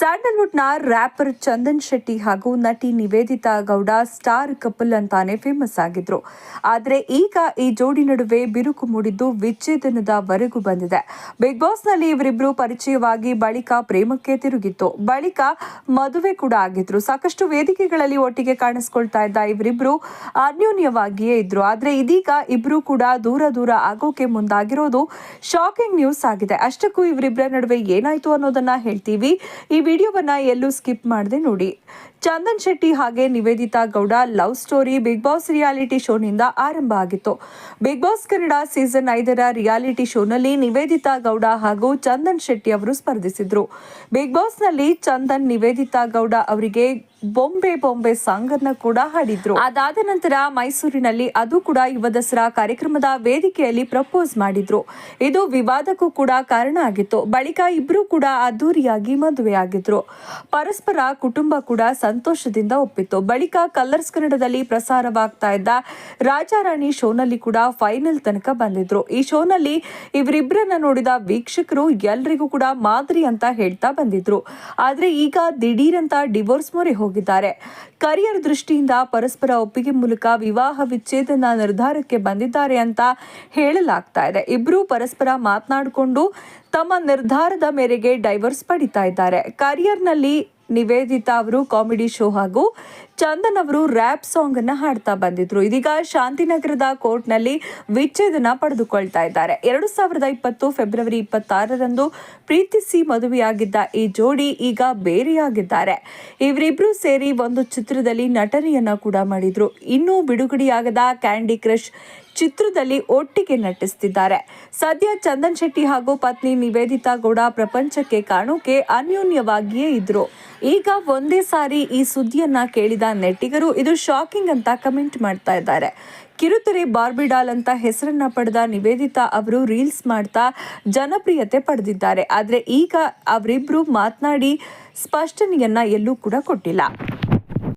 ಸ್ಯಾಂಡಲ್ವುಡ್ನ wrapper Chandan Shetty ಹಾಗೂ ನಟಿ Nivedita Gowda star couple ಅಂತಾನೆ ಫೇಮಸ್ ಆಗಿದ್ರು. ಆದರೆ ಈಗ ಈ ಜೋಡಿ ನಡುವೆ ಬಿರುಕು ಮೂಡಿದ್ದು ವಿಚ್ಛೇದನದವರೆಗೂ ಬಂದಿದೆ. ಬಿಗ್ ಬಾಸ್ನಲ್ಲಿ ಇವರಿಬ್ಬರು ಪರಿಚಯವಾಗಿ ಬಳಿಕ ಪ್ರೇಮಕ್ಕೆ ತಿರುಗಿತ್ತು. ಬಳಿಕ ಮದುವೆ ಕೂಡ ಆಗಿದ್ರು. ಸಾಕಷ್ಟು ವೇದಿಕೆಗಳಲ್ಲಿ ಒಟ್ಟಿಗೆ ಕಾಣಿಸ್ಕೊಳ್ತಾ ಇದ್ದ ಇವರಿಬ್ರು ಅನ್ಯೋನ್ಯವಾಗಿಯೇ ಇದ್ರು. ಆದ್ರೆ ಇದೀಗ ಇಬ್ರು ಕೂಡ ದೂರ ದೂರ ಆಗೋಕೆ ಮುಂದಾಗಿರೋದು ಶಾಕಿಂಗ್ ನ್ಯೂಸ್ ಆಗಿದೆ. ಅಷ್ಟಕ್ಕೂ ಇವರಿಬ್ಬರ ನಡುವೆ ಏನಾಯ್ತು ಅನ್ನೋದನ್ನ ಹೇಳ್ತೀವಿ. ಈ ವಿಡಿಯೋವನ್ನ ಎಲ್ಲೂ ಸ್ಕಿಪ್ ಮಾಡದೆ ನೋಡಿ. ಚಂದನ್ ಶೆಟ್ಟಿ ಹಾಗೆ Nivedita Gowda love story, Bigg Boss reality ಶೋನಿಂದ ಆರಂಭ ಆಗಿತ್ತು. ಬಿಗ್ ಬಾಸ್ ಕನ್ನಡ ಸೀಸನ್ ಐದರ ರಿಯಾಲಿಟಿ ಶೋನಲ್ಲಿ ನಿವೇದಿತಾ ಗೌಡ ಹಾಗೂ ಚಂದನ್ ಶೆಟ್ಟಿ ಅವರು ಸ್ಪರ್ಧಿಸಿದ್ರು. ಬಿಗ್ ಬಾಸ್ನಲ್ಲಿ ಚಂದನ್, ನಿವೇದಿತಾ ಗೌಡ ಅವರಿಗೆ ಬೊಂಬೆ ಬೊಂಬೆ ಸಾಂಗ್ ಅನ್ನ ಕೂಡ ಹಾಡಿದ್ರು. ಅದಾದ ನಂತರ ಮೈಸೂರಿನಲ್ಲಿ ಅದು ಕೂಡ ಯುವ ದಸರಾ ಕಾರ್ಯಕ್ರಮದ ವೇದಿಕೆಯಲ್ಲಿ ಪ್ರಪೋಸ್ ಮಾಡಿದ್ರು. ಇದು ವಿವಾದಕ್ಕೂ ಕೂಡ ಕಾರಣ ಆಗಿತ್ತು. ಬಳಿಕ ಇಬ್ರು ಕೂಡ ಅದ್ದೂರಿಯಾಗಿ ಮದುವೆ ಆಗಿದ್ರು. ಪರಸ್ಪರ ಕುಟುಂಬ ಕೂಡ ಸಂತೋಷದಿಂದ ಒಪ್ಪಿತ್ತು. ಬಳಿಕ ಕಲರ್ಸ್ ಕನ್ನಡದಲ್ಲಿ ಪ್ರಸಾರವಾಗ್ತಾ ಇದ್ದ ರಾಜಾರಾಣಿ ಶೋನಲ್ಲಿ ಕೂಡ ಫೈನಲ್ ತನಕ ಬಂದಿದ್ರು. ಈ ಶೋನಲ್ಲಿ ಇವರಿಬ್ಬರನ್ನ ನೋಡಿದ ವೀಕ್ಷಕರು ಎಲ್ರಿಗೂ ಕೂಡ ಮಾದರಿ ಅಂತ ಹೇಳ್ತಾ ಬಂದಿದ್ರು. ಆದ್ರೆ ಈಗ ದಿಢೀರಂತ ಡಿವೋರ್ಸ್ ಮೊರೆ ಹೋಗಿದ್ದಾರೆ. ಕರಿಯರ್ ದೃಷ್ಟಿಯಿಂದ ಪರಸ್ಪರ ಒಪ್ಪಿಗೆ ಮೂಲಕ ವಿವಾಹ ವಿಚ್ಛೇದನ ನಿರ್ಧಾರಕ್ಕೆ ಬಂದಿದ್ದಾರೆ ಅಂತ ಹೇಳಲಾಗ್ತಾ ಇದೆ. ಇಬ್ರು ಪರಸ್ಪರ ಮಾತನಾಡಿಕೊಂಡು ತಮ್ಮ ನಿರ್ಧಾರದ ಮೇರೆಗೆ ಡೈವರ್ಸ್ ಪಡಿತಾ ಇದ್ದಾರೆ. ಕರಿಯರ್ನಲ್ಲಿ ನಿವೇದಿತಾ ಅವರು ಕಾಮಿಡಿ ಶೋ ಹಾಗೂ ಚಂದನ್ ಅವರು ರ್ಯಾಪ್ ಸಾಂಗ್ ಅನ್ನ ಹಾಡ್ತಾ ಬಂದಿದ್ರು. ಇದೀಗ ಶಾಂತಿನಗರದ ಕೋರ್ಟ್ನಲ್ಲಿ ವಿಚ್ಛೇದನ ಪಡೆದುಕೊಳ್ತಾ ಇದ್ದಾರೆ. ಎರಡು ಸಾವಿರದ ಇಪ್ಪತ್ತು ಫೆಬ್ರವರಿ ಇಪ್ಪತ್ತಾರರಂದು ಪ್ರೀತಿಸಿ ಮದುವೆಯಾಗಿದ್ದ ಈ ಜೋಡಿ ಈಗ ಬೇರೆಯಾಗಿದ್ದಾರೆ. ಇವರಿಬ್ರು ಸೇರಿ ಒಂದು ಚಿತ್ರದಲ್ಲಿ ನಟನೆಯನ್ನ ಕೂಡ ಮಾಡಿದ್ರು. ಇನ್ನೂ ಬಿಡುಗಡೆಯಾಗದ ಕ್ಯಾಂಡಿ ಕ್ರಶ್ ಚಿತ್ರದಲ್ಲಿ ಒಟ್ಟಿಗೆ ನಟಿಸ್ತಿದ್ದಾರೆ. ಸದ್ಯ ಚಂದನ್ ಶೆಟ್ಟಿ ಹಾಗೂ ಪತ್ನಿ ನಿವೇದಿತಾ ಗೌಡ ಪ್ರಪಂಚಕ್ಕೆ ಕಾಣೋಕೆ ಅನ್ಯೋನ್ಯವಾಗಿಯೇ ಇದ್ರು. ಈಗ ಒಂದೇ ಸಾರಿ ಈ ಸುದ್ದಿಯನ್ನ ಕೇಳಿದ ನೆಟ್ಟಿಗರು ಇದು ಶಾಕಿಂಗ್ ಅಂತ ಕಮೆಂಟ್ ಮಾಡ್ತಾ ಇದ್ದಾರೆ. ಕಿರುತೆರೆ ಬಾರ್ಬಿಡಾಲ್ ಅಂತ ಹೆಸರನ್ನ ಪಡೆದ ನಿವೇದಿತಾ ಅವರು ರೀಲ್ಸ್ ಮಾಡ್ತಾ ಜನಪ್ರಿಯತೆ ಪಡೆದಿದ್ದಾರೆ. ಆದರೆ ಈಗ ಅವರಿಬ್ರು ಮಾತನಾಡಿ ಸ್ಪಷ್ಟನೆಯನ್ನ ಎಲ್ಲೂ ಕೂಡ ಕೊಟ್ಟಿಲ್ಲ.